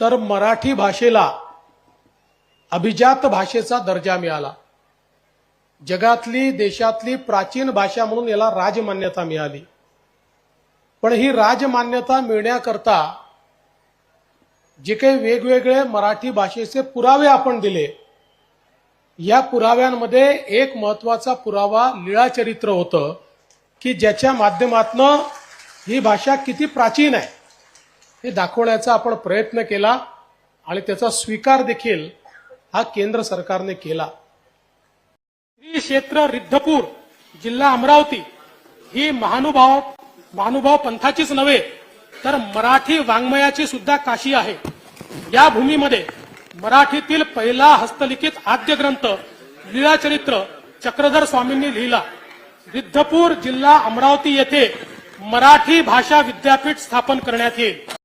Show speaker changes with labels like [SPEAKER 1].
[SPEAKER 1] तर मराठी भाषेला अभिजात भाषेचा दर्जा मिळाला. जगातली देशातली प्राचीन भाषा म्हणून याला राजमान्यता मिळाली. पण ही राजमान्यता मिळण्याकरता जे काही वेगवेगळे मराठी भाषेचे पुरावे आपण दिले या पुराव्यांमध्ये एक महत्त्वाचा पुरावा लीळाचरित्र होतं की ज्याच्या माध्यमातनं ही भाषा किती प्राचीन आहे. हे दाखवण्याचा आपण प्रयत्न केला आणि त्याचा स्वीकार देखील हा केंद्र सरकारने केला. श्री क्षेत्र रिद्धपूर जिल्हा अमरावती ही महानुभाव महानुभाव पंथाचीच नव्हे तर मराठी वाङ्मयाची सुद्धा काशी आहे. या भूमीमध्ये मराठीतील पहिला हस्तलिखित आद्य ग्रंथ लीळाचरित्र चक्रधर स्वामींनी लिहिला. रिद्धपूर जिल्हा अमरावती येथे मराठी भाषा विद्यापीठ स्थापन करण्यात येईल.